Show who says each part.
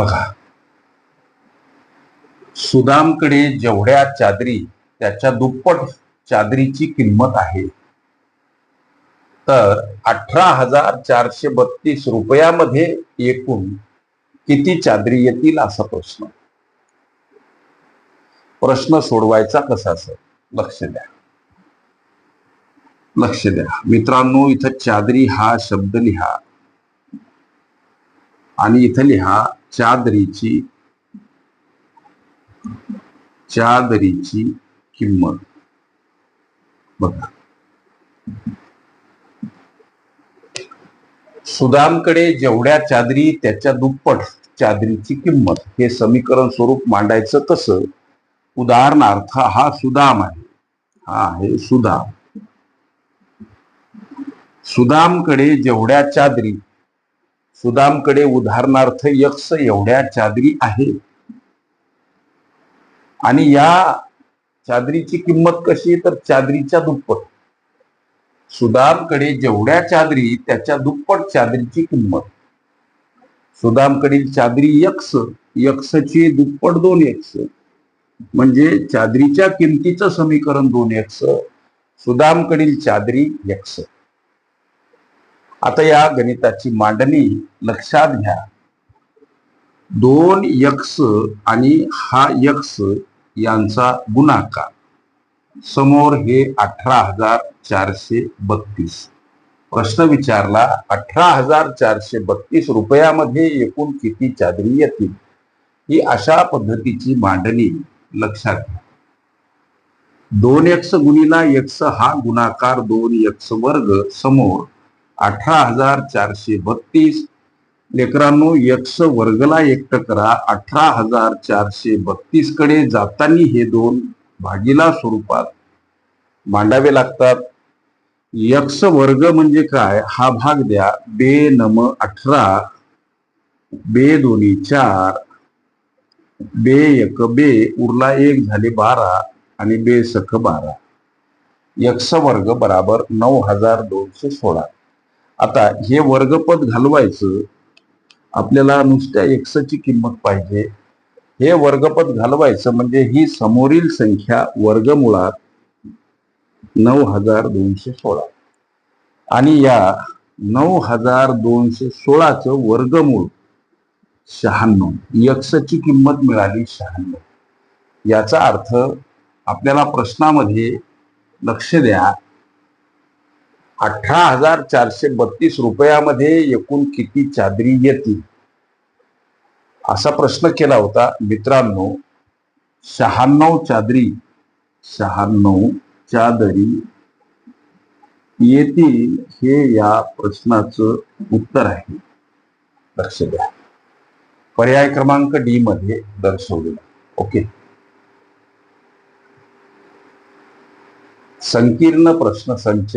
Speaker 1: बघा. सुदामकडे जेवढ्या चादरी त्याच्या दुप्पट चादरीची किंमत आहे. तर अठरा हजार चारशे बत्तीस रुपयामध्ये एकूण किती चादरी येतील असा प्रश्न. प्रश्न सोडवायचा कसा असं लक्ष द्या. लक्ष द्या. मित्रांनो इथं चादरी हा शब्द लिहा. आणि इथं लिहा चादरीची चादरीची किंमत. बघा. सुदामकडे जेवढ्या चादरी त्याच्या दुप्पट चादरीची किंमत. हे समीकरण स्वरूप मांडायचं कसं उदाहरणार्थ हा सुदाम आहे. हा आहे सुदाम. सुदामकडे जेवढ्या चादरी सुदामकडे उदाहरणार्थ यक्ष एवढ्या चादरी आहेत. आणि या चादरीची किंमत कशी तर चादरीच्या दुप्पट. सुदामकडे जेवढ्या चादरी त्याच्या दुप्पट चादरीची किंमत. सुदामकडील चादरी यक्ष यक्षची दुप्पट दोन यक्ष. म्हणजे चादरीच्या किमतीचं समीकरण दोन यक्ष सुदामकडील चादरी यक्ष. आता या गणिताची मांडणी लक्षात घ्या. दोन यक्ष आणि हा यक्ष यांचा गुणाकार. समोर हे अठरा हजार चारशे बत्तीस. प्रश्न विचारला अठरा हजार चारशे बत्तीस रुपयामध्ये एकूण किती चादरी येतील? ही अशा पद्धतीची मांडणी लक्षात घ्या. दोन यक्ष गुणिला यक्ष हा गुणाकार दोन यक्ष वर्ग समोर. अठरा हजार चारशे बत्तीस. लेकरांनो यक्ष वर्गला एकट करा. अठरा हजार चारशे बत्तीसकडे जाताना हे दोन भागीला स्वरूपात मांडावे लागतात. यक्ष वर्ग म्हणजे काय? हा भाग द्या. बे नम अठरा. बे दोन्ही चार. बे एक बे. उरला एक झाले बारा आणि बे सख बारा. यक्ष वर्ग बराबर नऊ हजार दोनशे सोळा. आता हे वर्गपद घालवायचं आपल्याला नुसत्या एक्सची किंमत पाहिजे. हे वर्गपद घालवायचं म्हणजे ही समोरील संख्या वर्गमुळात नऊ हजार दोनशे सोळा. आणि या नऊ हजार दोनशे सोळाचं वर्गमूळ शहाण्णव. यक्षची किंमत मिळाली शहाण्णव. याचा अर्थ आपल्याला प्रश्नामध्ये लक्ष द्या. अठरा हजार चारशे बत्तीस रुपयामध्ये एकूण किती चादरी येतील? असा प्रश्न केला होता. मित्रांनो शहाण्णव चादरी शहाण्णव चादरी येतील हे या प्रश्नाचं उत्तर आहे. लक्ष द्या. पर्याय क्रमांक डी मध्ये दर्शवलेला ओके. संकीर्ण प्रश्न संच